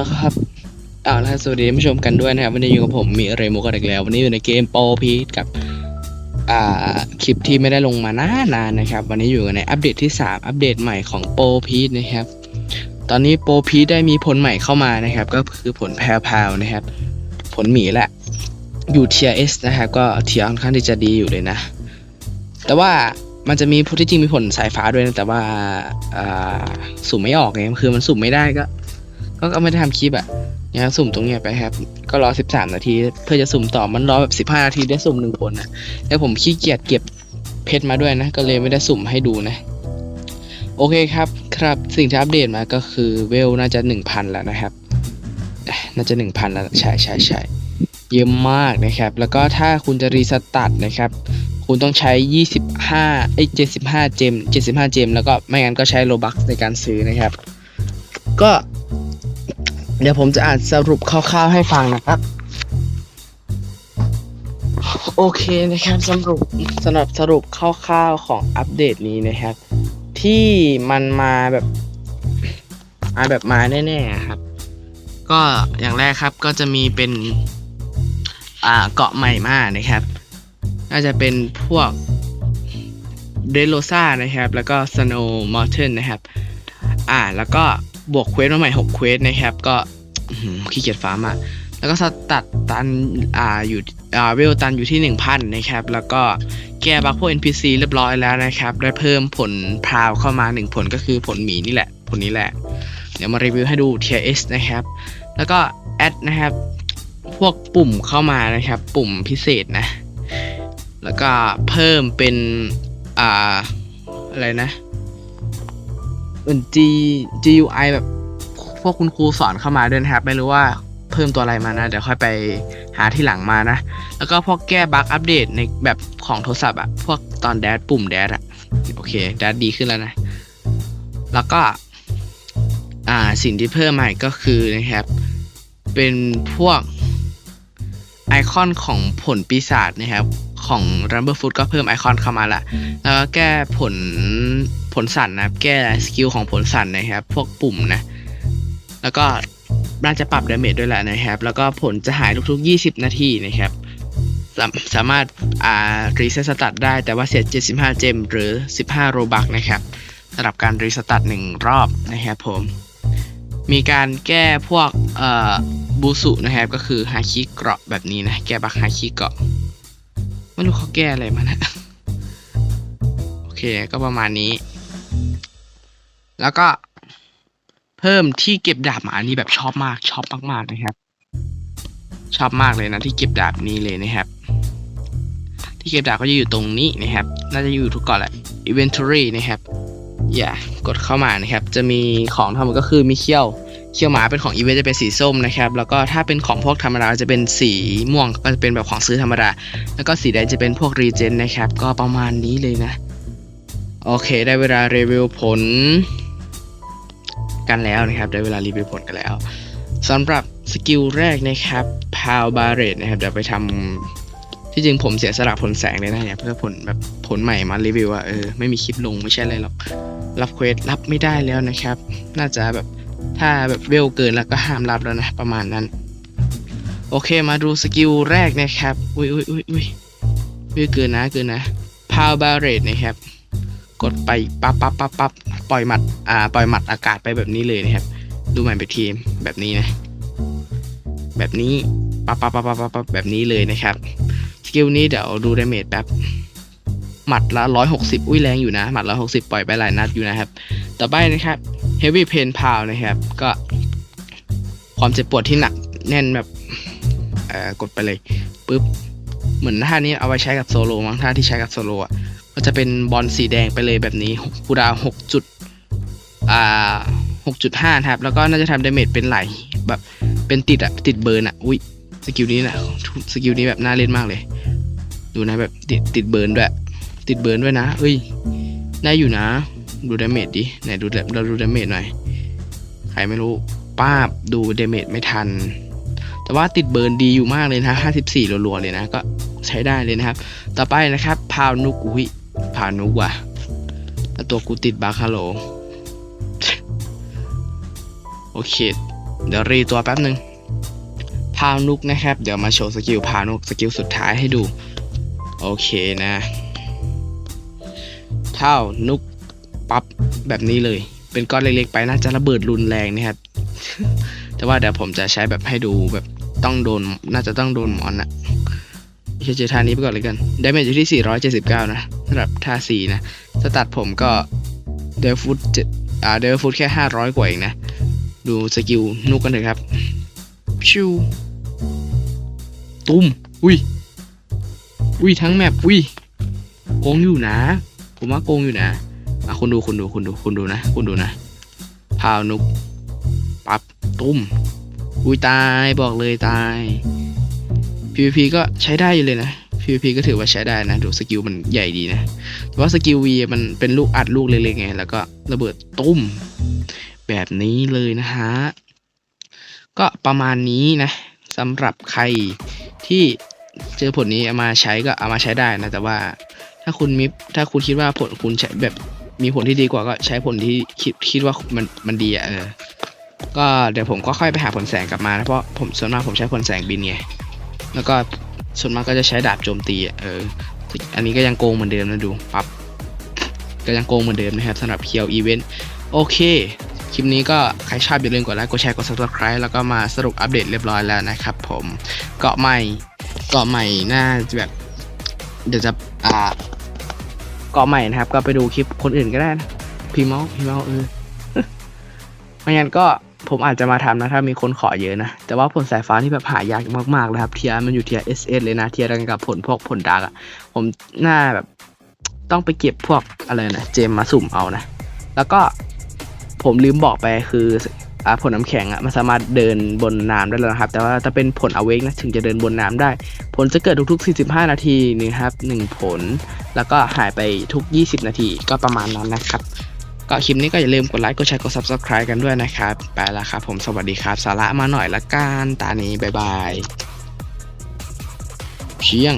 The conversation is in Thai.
นะครับอ่าแล้วสวัสดีผู้ชมกันด้วยนะครับ วันนี้อยู่กับผมมีเรโมกันอีกแล้ว วันนี้อยู่ในเกมโปพีทกับอ่าคลิปที่ไม่ได้ลงมานานๆนะครับ วันนี้อยู่ในอัปเดตที่ 3 อัปเดตใหม่ของโปพีทนะครับ ตอนนี้โปพีทได้มีผลใหม่เข้ามานะครับ ก็คือผลแพรวๆนะครับ ผลหมีแหละอยู่เทียเอสนะครับก็เทียค่อนข้างที่จะดีอยู่เลยนะ แต่ว่ามันจะมีที่จริงมีผลสายฟ้าด้วยนะแต่ว่าอ่าสุ่มไม่ออกไงคือมันสุ่มไม่ได้ก็ ก็ก็ไม่ได้ทำคลิปอะเนี่ยสุ่มตรงเนี้ยไปครับ ก็รอ 13 นาที เพื่อจะสุ่มต่อมันรอแบบ 15 นาทีได้สุ่มหนึ่งผลนะแล้วผมขี้เกียจเก็บเพชรมาด้วยนะ ก็เลยไม่ได้สุ่มให้ดูนะ โอเคครับครับ สิ่งที่อัปเดตมาก็คือเวลน่าจะ 1,000 แล้วนะครับ น่าจะ 1,000 แล้วใช่ใช่ใช่เยอะมากนะครับ แล้วก็ถ้าคุณจะรีสตาร์ทนะครับคุณต้องใช้ 25 เอ้ย 75 เจม 75 เจม แล้วก็ไม่งั้นก็ใช้โลบัคในการซื้อนะครับ ก็ เดี๋ยวผมจะอ่านสรุปคร่าวๆให้ฟังนะครับ โอเคนะครับสรุปสำหรับสรุปคร่าวๆของอัปเดตนี้นะครับ ที่มันมาแบบมาแบบมาแน่ๆครับ ก็อย่างแรกครับก็จะมีเป็นอ่าเกาะใหม่มานะครับ น่าจะเป็นพวกเดโ o ซ่านะครับ แล้วก็สโนว์มอ t เทนนะครับ อ่าแล้วก็ บวกเควสมาใหม่6เควสนะครับ ก็ขี้เกียจฟ้ามาแล้วก็สตัดตันอ่าอยู่อ่าเวลตันอยู่ที่ 1000 นะครับ แล้วก็แก้บักพวก NPC เรียบร้อยแล้วนะครับ ได้เพิ่มผลพราวเข้ามา 1 ผลก็คือผลหมีนี่แหละ ผลนี้แหละ เดี๋ยวมารีวิวให้ดู Tier S นะครับ แล้วก็แอดนะครับ พวกปุ่มเข้ามานะครับ ปุ่มพิเศษนะ แล้วก็เพิ่มเป็น อ่า อะไรนะ เป็น G GUI แบบพวกคุณครูสอนเข้ามาด้วยนะครับ ไม่รู้ว่าเพิ่มตัวอะไรมานะ เดี๋ยวค่อยไปหาที่หลังมานะ แล้วก็พวกแก้บั๊กอัปเดตในแบบของโทรศัพท์อะพวกตอนแดดปุ่มแดดอะโอเคแดดดีขึ้นแล้วนะ แล้วก็ อ่าสิ่งที่เพิ่มใหม่ก็คือนะครับ เป็นพวกไอคอนของผลปีศาจนะครับ ของ Rumble Food ก็เพิ่มไอคอนเข้ามาละ แล้วก็แก้ผลผลสั่นนะครับ แก้สกิลของผลสั่นนะครับ พวกปุ่มนะ แล้วก็น่าจะปรับดาเมจด้วยแหละนะครับ แล้วก็ผลจะหายทุกๆ 20 นาทีนะครับ สามสามารถอ่ารีเซ็ตสตัตได้แต่ว่าเสีย 75 เจมหรือ 15 โรบักนะครับสำหรับการรีสตาร์ทหนึ่งรอบนะครับผม มีการแก้พวกบูสุนะครับ ก็คือฮาคิเกราะแบบนี้นะ แก้บักฮาคิเกราะ ไม่รู้เขาแก้อะไรมานะโอเคก็ประมาณนี้ แล้วก็เพิ่มที่เก็บดาบมาอันนี้แบบชอบมากชอบมากๆนะครับ ชอบมากเลยนะที่เก็บดาบนี้เลยนะครับ ที่เก็บดาบก็จะอยู่ตรงนี้นะครับ น่าจะอยู่ทุกเกาะแหละ inventory นะครับอย่ากดเข้ามานะครับ จะมีของทั้งหมดก็คือมีเขี้ยว เขียวหมาเป็นของอีเวนจะเป็นสีส้มนะครับ แล้วก็ถ้าเป็นของพวกธรรมดาจะเป็นสีม่วงก็จะเป็นแบบของซื้อธรรมดา แล้วก็สีแดงจะเป็นพวกรีเจนนะครับ ก็ประมาณนี้เลยนะ โอเค ได้เวลารีวิวผล กันแล้วนะครับ ได้เวลารีวิวผลกันแล้วสำหรับสกิลแรกนะครับพาวบาเรตนะครับเดี๋ยวไปทำที่จริงผมเสียสละผลแสงเลยนะเนี่ยเพื่อผลแบบผลใหม่มารีวิวว่าเออไม่มีคลิปลงไม่ใช่อะไรหรอกรับเควสรับไม่ได้แล้วนะครับ น่าจะแบบ ถ้าแบบเวลเกินแล้วก็ห้ามรับแล้วนะ ประมาณนั้น โอเคมาดูสกิลแรกนะครับ อุ้ยอุ้ยอุ้ยอุ้ยเวลเกินนะเกินนะพาวบาเรตนะครับ กดไปปั๊บปั๊บปั๊บปั๊บปล่อยหมัดอ่าปล่อยหมัดอากาศไปแบบนี้เลยนะครับ ดูใหม่ไปทีมแบบนี้นะ แบบนี้ปั๊บปั๊บปั๊บปั๊บปั๊บปั๊บแบบนี้เลยนะครับสกิลนี้เดี๋ยวดูดาเมจแป๊บหมัดละร้อยหกสิบอุ้ยแรงอยู่นะ หมัดละหกสิบปล่อยไปหลายนัดอยู่นะครับ ต่อไปนะครับ Heavy Pain Pow นะครับ ก็ความเจ็บปวดที่หนักแน่นแบบกดไปเลยปุ๊บเหมือนท่านี้เอาไว้ใช้กับโซโลมั้งท่าที่ใช้กับโซโลอะก็จะเป็นบอลสีแดงไปเลยแบบนี้คูดาวหกจุดอ่าหกจุดห้าครับ แล้วก็น่าจะทำดาเมจเป็นไหลแบบเป็นติดอะติดเบิร์นอะอุ้ยสกิลนี้นะสกิลนี้แบบน่าเล่นมากเลย ดูนะแบบติดติดเบิร์นด้วย ติดเบิร์นด้วยนะเอ้ยได้อยู่นะ ดูดาเมจดิ ไหนดูเราดูดาเมจหน่อย ใครไม่รู้ป้าบดูดาเมจไม่ทัน แต่ว่าติดเบิร์นดีอยู่มากเลยนะ54รัวๆเลยนะ ก็ใช้ได้เลยนะครับ ต่อไปนะครับ พาวนุกอุ้ยพาวนุกว่ะแล้วตัวกูติดบาคาโล โอเค เดี๋ยวรีตัวแป๊บหนึ่งพาวนุกนะครับ เดี๋ยวมาโชว์สกิลพาวนุกสกิลสุดท้ายให้ดู โอเคนะ เท่านุก ปั๊บแบบนี้เลย เป็นก้อนเล็กๆไปน่าจะระเบิดรุนแรงนะครับ แต่ว่าเดี๋ยวผมจะใช้แบบให้ดูแบบต้องโดนน่าจะต้องโดนหมอนอะใช้เจอท่านี้ไปก่อนเลยกันได้เมจอยู่ที่ 479 นะสำหรับท่า 4 นะ สตัดผมก็เดลฟุตอ่าเดลฟุตแค่ 500 กว่าเองนะ ดูสกิลนุกกันเลยครับ ชิว ตุ้ม อุ้ย อุ้ยทั้งแมป อุ้ย โกงอยู่นะ ผมว่าโกงอยู่นะ คุณดูคุณดูคุณดูคุณดูนะ คุณดูนะพาวนุกปับตุ้ม อุ้ยตายบอกเลยตาย PVP ก็ใช้ได้อยู่เลยนะ PVP ก็ถือว่าใช้ได้นะ ดูสกิลมันใหญ่ดีนะแต่ว่าสกิล V มันเป็นลูกอัดลูกเล็กๆไง แล้วก็ระเบิดตุ้ม แบบนี้เลยนะฮะ ก็ประมาณนี้นะสำหรับใครที่เจอผลนี้เอามาใช้ก็เอามาใช้ได้นะ แต่ว่าถ้าคุณมิถ้าคุณคิดว่าผลคุณใช้แบบ มีผลที่ดีกว่าก็ใช้ผลที่คิดคิดว่ามันมันดีอะเออ ก็เดี๋ยวผมก็ค่อยไปหาผลแสงกลับมานะเพราะผมส่วนมากผมใช้ผลแสงบินไงแล้วก็ส่วนมากก็จะใช้ดาบโจมตีอะเออ อันนี้ก็ยังโกงเหมือนเดิมนะดูปับ๊บก็ยังโกงเหมือนเดิมนะครับสำหรับเคียวอีเวนต์โอเค คลิปนี้ก็ใครชอบอย่าลืมกดไลค์กดแชร์กด subscribe แล้วก็มาสรุปอัปเดตเรียบร้อยแล้วนะครับผมเกาะใหม่เกาะใหม่น่าจะแบบเดี๋ยวจะอ่า เกาะใหม่นะครับ ก็ไปดูคลิปคนอื่นก็ได้นะพีเมาพีเมาเออไม่งั้นก็ผมอาจจะมาทำนะถ้ามีคนขอเยอะนะ แต่ว่าผลสายฟ้าที่แบบหายากมากๆเลยครับเทียร์มันอยู่เทียร์ SS เลยนะเทียร์กันกับผลพวกผลดาร์กอะผมน่าแบบต้องไปเก็บพวกอะไรนะเจมมาสุ่มเอานะ แล้วก็ผมลืมบอกไปคือ ผลน้ำแข็งอะมันสามารถเดินบนน้ำได้แล้วนะครับ แต่ว่าถ้าเป็นผลอเวกนะถึงจะเดินบนน้ำได้ ผลจะเกิดทุกๆ 45 นาทีนะครับหนึ่งผล แล้วก็หายไปทุก 20 นาทีก็ประมาณนั้นนะครับ ก็คลิปนี้ก็อย่าลืมกดไลค์กดแชร์กด subscribe กันด้วยนะครับ ไปแล้วครับผมสวัสดีครับสาระมาหน่อยละกันตานี้บ๊ายบายเชียง